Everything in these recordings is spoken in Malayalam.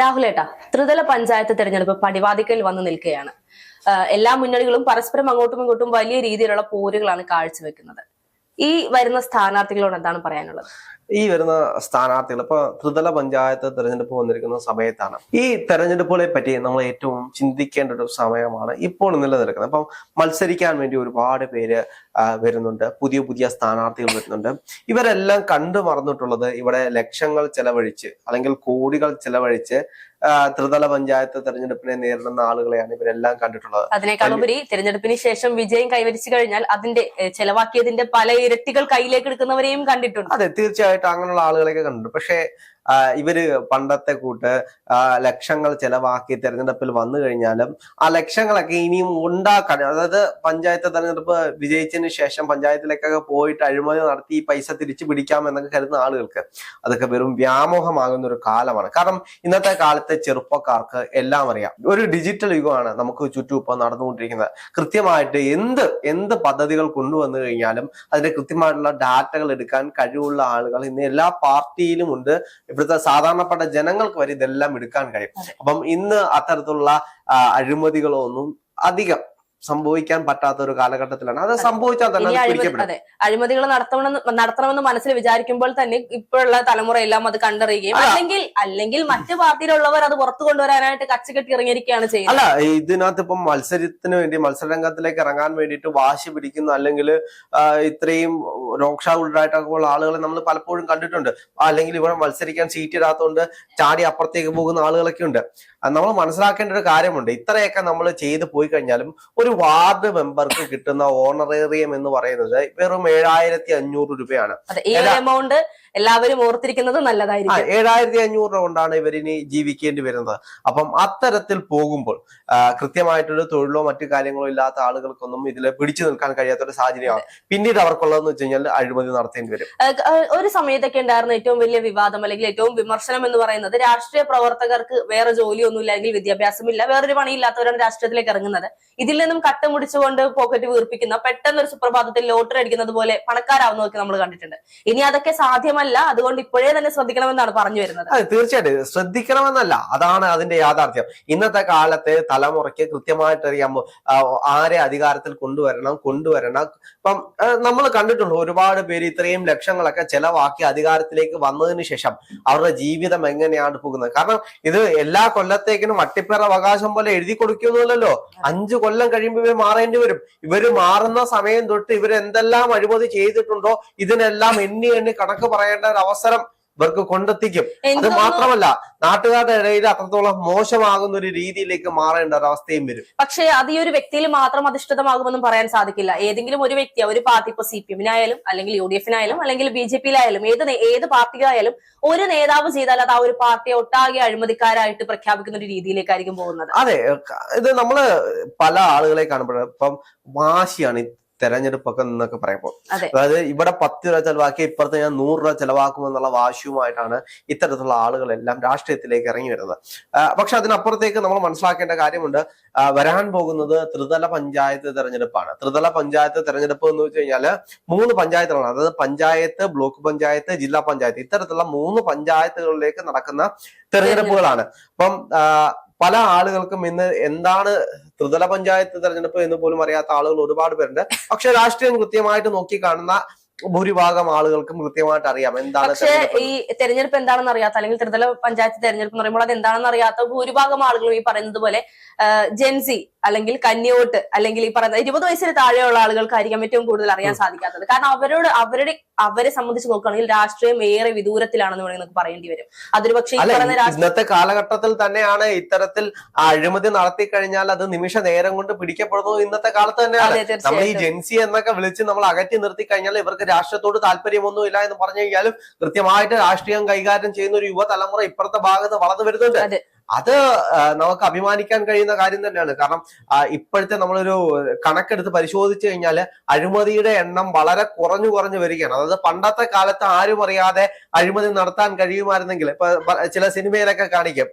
രാഹുലേട്ടാ ത്രിതല പഞ്ചായത്ത് തെരഞ്ഞെടുപ്പ് പടിവാതിക്കൽ വന്നു നിൽക്കുകയാണ്. എല്ലാ മുന്നണികളും പരസ്പരം അങ്ങോട്ടും ഇങ്ങോട്ടും വലിയ രീതിയിലുള്ള പോരുകളാണ് കാഴ്ചവെക്കുന്നത്. ഈ വരുന്ന സ്ഥാനാർത്ഥികളോട് എന്താണ് പറയാനുള്ളത്? ഈ വരുന്ന സ്ഥാനാർത്ഥികൾ ഇപ്പൊ ത്രിതല പഞ്ചായത്ത് തെരഞ്ഞെടുപ്പ് വന്നിരിക്കുന്ന സമയത്താണ്. ഈ തെരഞ്ഞെടുപ്പുകളെ പറ്റി നമ്മൾ ഏറ്റവും ചിന്തിക്കേണ്ട ഒരു സമയമാണ് ഇപ്പോൾ നിലനിൽക്കുന്നത്. അപ്പം മത്സരിക്കാൻ വേണ്ടി ഒരുപാട് പേര് വരുന്നുണ്ട്. പുതിയ പുതിയ സ്ഥാനാർത്ഥികൾ വരുന്നുണ്ട്. ഇവരെല്ലാം കണ്ടു മറന്നിട്ടുള്ളത് ഇവിടെ ലക്ഷങ്ങൾ ചെലവഴിച്ച് അല്ലെങ്കിൽ കോടികൾ ചെലവഴിച്ച് ത്രിതല പഞ്ചായത്ത് തെരഞ്ഞെടുപ്പിനെ നേരിടുന്ന ആളുകളെയാണ് ഇവരെല്ലാം കണ്ടിട്ടുള്ളത്. അതിനേക്കാളുപരി തെരഞ്ഞെടുപ്പിന് ശേഷം വിജയം കൈവരിച്ചു കഴിഞ്ഞാൽ അതിന്റെ ചെലവാക്കിയതിന്റെ പല ഇരട്ടികൾ കയ്യിലേക്ക് എടുക്കുന്നവരെയും കണ്ടിട്ടുണ്ട്. അതെ തീർച്ചയായിട്ടും അങ്ങനെയുള്ള ആളുകളെയൊക്കെ കണ്ടിട്ടുണ്ട്. പക്ഷേ ഇവർ പണ്ടത്തെ കൂട്ട് ലക്ഷങ്ങൾ ചെലവാക്കി തെരഞ്ഞെടുപ്പിൽ വന്നു കഴിഞ്ഞാലും ആ ലക്ഷങ്ങളൊക്കെ ഇനിയും ഉണ്ടാക്കാൻ അതായത് പഞ്ചായത്ത് തെരഞ്ഞെടുപ്പ് വിജയിച്ചതിന് ശേഷം പഞ്ചായത്തിലേക്കൊക്കെ പോയിട്ട് അഴിമതി നടത്തി ഈ പൈസ തിരിച്ചു പിടിക്കാം എന്നൊക്കെ കരുതുന്ന ആളുകൾക്ക് അതൊക്കെ വെറും വ്യാമോഹമാകുന്ന ഒരു കാലമാണ്. കാരണം ഇന്നത്തെ കാലത്തെ ചെറുപ്പക്കാർക്ക് എല്ലാം അറിയാം. ഒരു ഡിജിറ്റൽ യുഗമാണ് നമുക്ക് ചുറ്റും ഇപ്പൊ നടന്നുകൊണ്ടിരിക്കുന്നത്. കൃത്യമായിട്ട് എന്ത് എന്ത് പദ്ധതികൾ കൊണ്ടുവന്നു കഴിഞ്ഞാലും അതിന്റെ കൃത്യമായിട്ടുള്ള ഡാറ്റകൾ എടുക്കാൻ കഴിവുള്ള ആളുകൾ ഇന്ന് എല്ലാ പാർട്ടിയിലും ഉണ്ട്. ഇവിടുത്തെ സാധാരണപ്പെട്ട ജനങ്ങൾക്ക് വരെ ഇതെല്ലാം എടുക്കാൻ കഴിയും. അപ്പം ഇന്ന് അത്തരത്തിലുള്ള അഴിമതികളോ ഒന്നും അധികം സംഭവിക്കാൻ പറ്റാത്ത ഒരു കാലഘട്ടത്തിലാണ്. അത് സംഭവിച്ചാൽ തന്നെ അത് അഴിമതി അതെ. അഴിമതികൾ നടത്തണമെന്ന് നടത്തണമെന്ന് മനസ്സിൽ വിചാരിക്കുമ്പോൾ തന്നെ ഇപ്പോഴുള്ള തലമുറ എല്ലാം അത് കണ്ടറിയുകയും അല്ലെങ്കിൽ അല്ലെങ്കിൽ മറ്റു പാർട്ടിയിലുള്ളവർ അത് പുറത്തു കൊണ്ടുവരാനായിട്ട് കച്ചുകെട്ടി ഇറങ്ങിയിരിക്കുകയാണ് ചെയ്യുന്നത്. അല്ല ഇതിനകത്ത് ഇപ്പം മത്സരത്തിന് വേണ്ടി മത്സരരംഗത്തിലേക്ക് ഇറങ്ങാൻ വേണ്ടിയിട്ട് വാശി പിടിക്കുന്നു അല്ലെങ്കിൽ ഇത്രയും രോക്ഷാകുലരായിട്ടൊക്കെ ഉള്ള ആളുകളെ നമ്മൾ പലപ്പോഴും കണ്ടിട്ടുണ്ട്. അല്ലെങ്കിൽ ഇവിടെ മത്സരിക്കാൻ സീറ്റ് ഇടാത്തതുകൊണ്ട് ചാടി അപ്പുറത്തേക്ക് പോകുന്ന ആളുകളൊക്കെ ഉണ്ട്. നമ്മൾ മനസ്സിലാക്കേണ്ട ഒരു കാര്യമുണ്ട്. ഇത്രയൊക്കെ നമ്മൾ ചെയ്തു പോയി കഴിഞ്ഞാലും ഒരു വാർഡ് മെമ്പർക്ക് കിട്ടുന്ന ഓണറേറിയം എന്ന് പറയുന്നത് വെറും ഏഴായിരത്തി അഞ്ഞൂറ് രൂപയാണ് എമൗണ്ട് എല്ലാവരും ഓർത്തിരിക്കുന്നത് നല്ലതായിരിക്കും. ഏഴായിരത്തി അഞ്ഞൂറ് രൂപ കൊണ്ടാണ് ഇവരിനി ജീവിക്കേണ്ടി വരുന്നത്. അപ്പം അത്തരത്തിൽ പോകുമ്പോൾ കൃത്യമായിട്ടൊരു തൊഴിലോ മറ്റു കാര്യങ്ങളോ ഇല്ലാത്ത ആളുകൾക്കൊന്നും ഇതിൽ പിടിച്ചു നിൽക്കാൻ കഴിയാത്ത ഒരു സാഹചര്യമാണ് പിന്നീട് അവർക്കുള്ളതെന്ന് വെച്ച് കഴിഞ്ഞാൽ അഴിമതി നടത്തേണ്ടി വരും. ഒരു സമയത്തൊക്കെ ഉണ്ടായിരുന്ന ഏറ്റവും വലിയ വിവാദം അല്ലെങ്കിൽ ഏറ്റവും വിമർശനം എന്ന് പറയുന്നത് രാഷ്ട്രീയ പ്രവർത്തകർക്ക് വേറെ ജോലിയൊന്നുമില്ല അല്ലെങ്കിൽ വിദ്യാഭ്യാസമില്ല വേറൊരു പണിയില്ലാത്തവരാണ് രാഷ്ട്രീയത്തിലേക്ക് ഇറങ്ങുന്നത്. ഇതിൽ നിന്നും കട്ട മുടിച്ചുകൊണ്ട് പോക്കറ്റ് വീർപ്പിക്കുന്ന പെട്ടെന്ന് ഒരു സുപ്രഭാതത്തിൽ ലോട്ടറി അടിക്കുന്നത് പോലെ പണക്കാരാവുന്നതൊക്കെ നമ്മൾ കണ്ടിട്ടുണ്ട്. ഇനി അതൊക്കെ സാധ്യമല്ല അതുകൊണ്ട് ഇപ്പോഴേ തന്നെ ശ്രദ്ധിക്കണമെന്നാണ് പറഞ്ഞു വരുന്നത്. അതെ തീർച്ചയായിട്ടും. ശ്രദ്ധിക്കണമെന്നല്ല അതാണ് അതിന്റെ യാഥാർത്ഥ്യം. ഇന്നത്തെ കാലത്തെ തലമുറയ്ക്ക് കൃത്യമായിട്ട് അറിയാമോ ആരെ അധികാരത്തിൽ കൊണ്ടുവരണം കൊണ്ടുവരണം. ഇപ്പം നമ്മൾ കണ്ടിട്ടുണ്ട് ഒരുപാട് പേര് ഇത്രയും ലക്ഷങ്ങളൊക്കെ ചെലവാക്കി അധികാരത്തിലേക്ക് വന്നതിന് ശേഷം അവരുടെ ജീവിതം എങ്ങനെയാണ് പോകുന്നത്. കാരണം ഇത് എല്ലാ കൊല്ലത്തേക്കിനും വട്ടിപ്പേർ അവകാശം പോലെ എഴുതി കൊടുക്കുന്നില്ലല്ലോ അഞ്ചു കൊല്ലം കഴിയുമ്പോൾ ഇവർ മാറേണ്ടി വരും. ഇവർ മാറുന്ന സമയം തൊട്ട് ഇവരെന്തെല്ലാം അഴിമതി ചെയ്തിട്ടുണ്ടോ ഇതിനെല്ലാം എണ്ണി എണ്ണി കണക്ക് പറയേണ്ട ഒരു അവസരം ഇവർക്ക് കൊണ്ടെത്തിക്കും. അത് മാത്രമല്ല നാട്ടുകാരുടെ ഇടയിൽ അത്രത്തോളം മോശമാകുന്ന ഒരു രീതിയിലേക്ക് മാറേണ്ട ഒരു അവസ്ഥയും വരും. പക്ഷേ അത് ഈ ഒരു വ്യക്തിയിൽ മാത്രം അധിഷ്ഠിതമാകുമെന്നും പറയാൻ സാധിക്കില്ല. ഏതെങ്കിലും ഒരു വ്യക്തി ഒരു പാർട്ടി ഇപ്പൊ സി പി എമ്മിനായാലും അല്ലെങ്കിൽ യു ഡി എഫിനായാലും അല്ലെങ്കിൽ ബി ജെ പിയിലായാലും ഏത് ഏത് പാർട്ടിയായാലും ഒരു നേതാവ് ചെയ്താൽ അത് ആ ഒരു പാർട്ടിയെ ഒട്ടാകെ അഴിമതിക്കാരായിട്ട് പ്രഖ്യാപിക്കുന്ന ഒരു രീതിയിലേക്കായിരിക്കും പോകുന്നത്. അതെ ഇത് നമ്മൾ പല ആളുകളെ കാണുമ്പോൾ ഇപ്പം വാശിയാണ്. തെരഞ്ഞെടുപ്പൊക്കെ എന്നൊക്കെ പറയുമ്പോൾ. അതായത് ഇവിടെ പത്ത് രൂപ ചെലവാക്കി ഇപ്പുറത്ത് ഞാൻ നൂറ് രൂപ ചെലവാക്കുമെന്നുള്ള വാശിയുമായിട്ടാണ് ഇത്തരത്തിലുള്ള ആളുകളെല്ലാം രാഷ്ട്രീയത്തിലേക്ക് ഇറങ്ങി വരുന്നത്. പക്ഷെ അതിനപ്പുറത്തേക്ക് നമ്മൾ മനസ്സിലാക്കേണ്ട കാര്യമുണ്ട്. വരാൻ പോകുന്നത് ത്രിതല പഞ്ചായത്ത് തെരഞ്ഞെടുപ്പാണ്. ത്രിതല പഞ്ചായത്ത് തെരഞ്ഞെടുപ്പ് എന്ന് വെച്ച് കഴിഞ്ഞാൽ മൂന്ന് പഞ്ചായത്തുകളാണ്. അതായത് പഞ്ചായത്ത് ബ്ലോക്ക് പഞ്ചായത്ത് ജില്ലാ പഞ്ചായത്ത്. ഇത്തരത്തിലുള്ള മൂന്ന് പഞ്ചായത്തുകളിലേക്ക് നടക്കുന്ന തെരഞ്ഞെടുപ്പുകളാണ്. അപ്പം പല ആളുകൾക്കും ഇന്ന് എന്താണ് ത്രിതല പഞ്ചായത്ത് തെരഞ്ഞെടുപ്പ് എന്ന് പോലും അറിയാത്ത ആളുകൾ ഒരുപാട് പേരുണ്ട്. പക്ഷെ രാഷ്ട്രീയം കൃത്യമായിട്ട് നോക്കി കാണുന്ന ഭൂരിഭാഗം ആളുകൾക്കും കൃത്യമായിട്ട് അറിയാം എന്താണ് പക്ഷേ ഈ തെരഞ്ഞെടുപ്പ് എന്താണെന്ന് അറിയാത്ത അല്ലെങ്കിൽ ത്രിതല പഞ്ചായത്ത് തെരഞ്ഞെടുപ്പ് എന്ന് പറയുമ്പോൾ അത് എന്താണെന്ന് അറിയാത്ത ഭൂരിഭാഗം ആളുകളും ഈ പറയുന്നത് പോലെ ജെൻസി അല്ലെങ്കിൽ കന്യോട്ട് അല്ലെങ്കിൽ ഈ പറയുന്ന ഇരുപത് വയസ്സിന് താഴെയുള്ള ആളുകൾക്കായിരിക്കും ഏറ്റവും കൂടുതൽ അറിയാൻ സാധിക്കാത്തത്. കാരണം അവരോട് അവരുടെ അവരെ സംബന്ധിച്ച് നോക്കുകയാണെങ്കിൽ രാഷ്ട്രീയം ഏറെ വിദൂരത്തിലാണെന്ന് വേണമെങ്കിൽ നമുക്ക് പറയേണ്ടി വരും. അതൊരു പക്ഷേ ഇന്നത്തെ കാലഘട്ടത്തിൽ തന്നെയാണ് ഇത്തരത്തിൽ അഴിമതി നടത്തി കഴിഞ്ഞാൽ അത് നിമിഷ നേരം കൊണ്ട് പിടിക്കപ്പെടുന്നത് ഇന്നത്തെ കാലത്ത് തന്നെയാണ്. നമ്മൾ ഈ ജെൻസി എന്നൊക്കെ വിളിച്ച് നമ്മൾ അകറ്റി നിർത്തി കഴിഞ്ഞാൽ ഇവർക്ക് രാഷ്ട്രീയത്തോട് താല്പര്യമൊന്നും ഇല്ല എന്ന് പറഞ്ഞു കഴിഞ്ഞാലും കൃത്യമായിട്ട് രാഷ്ട്രീയം കൈകാര്യം ചെയ്യുന്ന ഒരു യുവതലമുറ ഇപ്പുറത്തെ ഭാഗത്ത് വളർന്നു വരുന്നുണ്ട്. അതെ. നമുക്ക് അഭിമാനിക്കാൻ കഴിയുന്ന കാര്യം തന്നെയാണ്. കാരണം ഇപ്പോഴത്തെ നമ്മളൊരു കണക്കെടുത്ത് പരിശോധിച്ചു കഴിഞ്ഞാൽ അഴിമതിയുടെ എണ്ണം വളരെ കുറഞ്ഞു കുറഞ്ഞു വരികയാണ്. അതായത് പണ്ടത്തെ കാലത്ത് ആരും അറിയാതെ അഴിമതി നടത്താൻ കഴിയുമായിരുന്നെങ്കിൽ ഇപ്പൊ ചില സിനിമയിലൊക്കെ കാണിക്കും.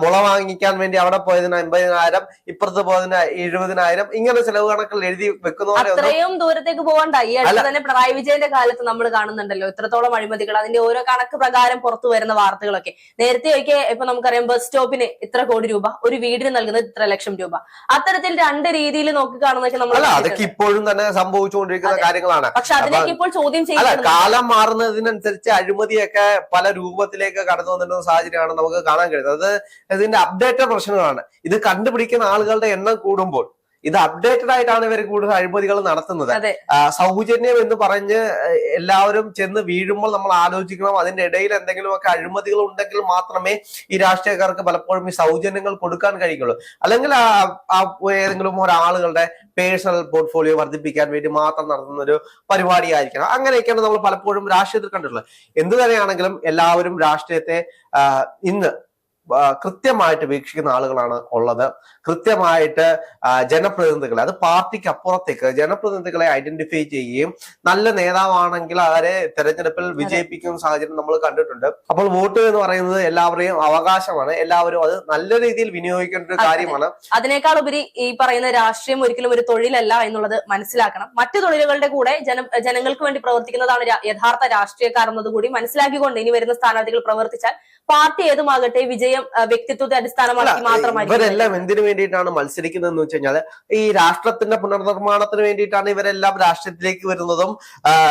മുള വാങ്ങിക്കാൻ വേണ്ടി അവിടെ പോയതിന് അമ്പതിനായിരം ഇപ്പുറത്ത് പോയതിന് എഴുപതിനായിരം ഇങ്ങനെ ചെലവ് കണക്കിൽ എഴുതി വെക്കുന്ന അത്രയും ദൂരത്തേക്ക് പോകണ്ട. ഈ അടുത്ത് തന്നെ പിണറായി വിജയന്റെ കാലത്ത് നമ്മൾ കാണുന്നുണ്ടല്ലോ. ഇത്രത്തോളം അഴിമതികൾ അതിന്റെ ഓരോ കണക്ക് പ്രകാരം പുറത്തു വരുന്ന വാർത്തകളൊക്കെ. നേരത്തെ ഒക്കെ ഇപ്പൊ നമുക്കറിയാം ബസ് സ്റ്റോപ്പിന് ഇത്ര കോടി രൂപ ഒരു വീടിന് നൽകുന്നത് ഇത്ര ലക്ഷം രൂപ. അത്തരത്തിൽ രണ്ട് രീതിയിൽ നോക്കി കാണുന്നതൊക്കെ നമ്മൾ അതൊക്കെ ഇപ്പോഴും തന്നെ സംഭവിച്ചുകൊണ്ടിരിക്കുന്ന കാര്യങ്ങളാണ്. പക്ഷെ അതിലേക്ക് ഇപ്പോൾ ചോദ്യം ചെയ്യുന്നത് കാലം മാറുന്നതിനനുസരിച്ച് അഴിമതിയൊക്കെ പല രൂപത്തിലേക്ക് കടന്നു വന്നിരുന്ന സാഹചര്യമാണ് നമുക്ക് കാണാൻ കഴിയുന്നത്. അത് ഇതിന്റെ അപ്ഡേറ്റഡ് പ്രശ്നങ്ങളാണ് ഇത് കണ്ടുപിടിക്കുന്ന ആളുകളുടെ എണ്ണം കൂടുമ്പോൾ ഇത് അപ്ഡേറ്റഡ് ആയിട്ടാണ് ഇവർ കൂടുതൽ അഴിമതികൾ നടത്തുന്നത്. സൗജന്യം എന്ന് പറഞ്ഞ് എല്ലാവരും ചെന്ന് വീഴുമ്പോൾ നമ്മൾ ആലോചിക്കണം. അതിന്റെ ഇടയിൽ എന്തെങ്കിലുമൊക്കെ അഴിമതികൾ ഉണ്ടെങ്കിൽ മാത്രമേ ഈ രാഷ്ട്രീയക്കാർക്ക് പലപ്പോഴും ഈ സൗജന്യങ്ങൾ കൊടുക്കാൻ കഴിയുള്ളൂ. അല്ലെങ്കിൽ ഏതെങ്കിലും ഒരാളുകളുടെ പേഴ്സണൽ പോർട്ട്ഫോളിയോ വർദ്ധിപ്പിക്കാൻ വേണ്ടി മാത്രം നടത്തുന്ന ഒരു പരിപാടിയായിരിക്കണം. അങ്ങനെയൊക്കെയാണ് നമ്മൾ പലപ്പോഴും രാഷ്ട്രീയത്തിൽ കണ്ടിട്ടുള്ളത്. എന്തു തന്നെയാണെങ്കിലും എല്ലാവരും രാഷ്ട്രീയത്തെ ഇന്ന് കൃത്യമായിട്ട് വീക്ഷിക്കുന്ന ആളുകളാണ് ഉള്ളത്. കൃത്യമായിട്ട് ജനപ്രതിനിധികളെ അത് പാർട്ടിക്ക് അപ്പുറത്തേക്ക് ജനപ്രതിനിധികളെ ഐഡന്റിഫൈ ചെയ്യുകയും നല്ല നേതാവാണെങ്കിൽ അവരെ തെരഞ്ഞെടുപ്പിൽ വിജയിപ്പിക്കുന്ന സാഹചര്യം നമ്മൾ കണ്ടിട്ടുണ്ട്. അപ്പോൾ വോട്ട് എന്ന് പറയുന്നത് എല്ലാവരുടെയും അവകാശമാണ്. എല്ലാവരും അത് നല്ല രീതിയിൽ വിനിയോഗിക്കേണ്ട ഒരു കാര്യമാണ്. അതിനേക്കാൾ ഉപരി ഈ പറയുന്ന രാഷ്ട്രീയം ഒരിക്കലും ഒരു തൊഴിലല്ല എന്നുള്ളത് മനസ്സിലാക്കണം. മറ്റു തൊഴിലുകളുടെ കൂടെ ജന ജനങ്ങൾക്ക് വേണ്ടി പ്രവർത്തിക്കുന്നതാണ് യഥാർത്ഥ രാഷ്ട്രീയക്കാർ എന്നതുകൂടി മനസ്സിലാക്കിക്കൊണ്ട് ഇനി വരുന്ന സ്ഥാനാർത്ഥികൾ പ്രവർത്തിച്ചാൽ പാർട്ടി ഏതുമാകട്ടെ വിജയം ആ, വ്യക്തിത്വത്തെ അടിസ്ഥാനമാക്കി മാത്രമായി ഇവരെല്ലാം എന്തിനു വേണ്ടിയിട്ടാണ് മത്സരിക്കുന്നതെന്ന് വെച്ച് കഴിഞ്ഞാൽ ഈ രാഷ്ട്രത്തിന്റെ പുനർനിർമ്മാണത്തിന് വേണ്ടിയിട്ടാണ് ഇവരെല്ലാം രാഷ്ട്രീയത്തിലേക്ക് വരുന്നതും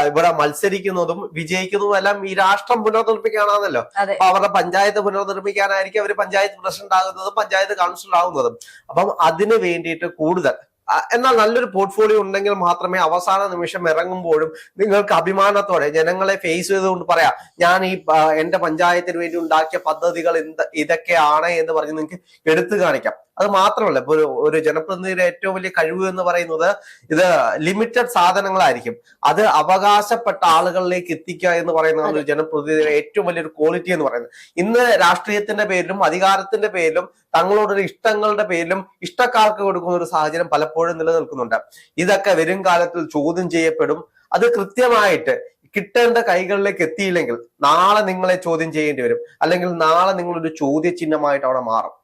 ഇവിടെ മത്സരിക്കുന്നതും വിജയിക്കുന്നതും എല്ലാം ഈ രാഷ്ട്രം പുനർനിർമ്മിക്കാനാണല്ലോ. അപ്പൊ അവരുടെ പഞ്ചായത്ത് പുനർനിർമ്മിക്കാനായിരിക്കും അവർ പഞ്ചായത്ത് പ്രസിഡന്റ് ആകുന്നതും പഞ്ചായത്ത് കൗൺസിലർ ആകുന്നതും അപ്പം അതിന് വേണ്ടിയിട്ട് കൂടുതൽ എന്നാൽ നല്ലൊരു പോർട്ട്ഫോളിയോ ഉണ്ടെങ്കിൽ മാത്രമേ അവസാന നിമിഷം ഇറങ്ങുമ്പോഴും നിങ്ങൾക്ക് അഭിമാനത്തോടെ ജനങ്ങളെ ഫേസ് ചെയ്തുകൊണ്ട് പറയാം ഞാൻ ഈ എന്റെ പഞ്ചായത്തിന് വേണ്ടി ഉണ്ടാക്കിയ പദ്ധതികൾ എന്ത് ഇതൊക്കെയാണ് എന്ന് പറഞ്ഞ് നിങ്ങൾക്ക് എടുത്തു കാണിക്കാം. അത് മാത്രമല്ല ഇപ്പൊ ഒരു ഒരു ജനപ്രതിനിധിയുടെ ഏറ്റവും വലിയ കഴിവ് എന്ന് പറയുന്നത് ഇത് ലിമിറ്റഡ് സാധനങ്ങളായിരിക്കും. അത് അവകാശപ്പെട്ട ആളുകളിലേക്ക് എത്തിക്കുക എന്ന് പറയുന്നതാണ് ഒരു ജനപ്രതിനിധിയുടെ ഏറ്റവും വലിയൊരു ക്വാളിറ്റി എന്ന് പറയുന്നത്. ഇന്ന് രാഷ്ട്രീയത്തിന്റെ പേരിലും അധികാരത്തിന്റെ പേരിലും തങ്ങളോടൊരു ഇഷ്ടങ്ങളുടെ പേരിലും ഇഷ്ടക്കാർക്ക് കൊടുക്കുന്ന ഒരു സാഹചര്യം പലപ്പോഴും നിലനിൽക്കുന്നുണ്ട്. ഇതൊക്കെ വരും കാലത്തിൽ ചോദ്യം ചെയ്യപ്പെടും. അത് കൃത്യമായിട്ട് കിട്ടേണ്ട കൈകളിലേക്ക് എത്തിയില്ലെങ്കിൽ നാളെ നിങ്ങളെ ചോദ്യം ചെയ്യേണ്ടി വരും. അല്ലെങ്കിൽ നാളെ നിങ്ങളൊരു ചോദ്യചിഹ്നമായിട്ട് അവിടെ മാറും.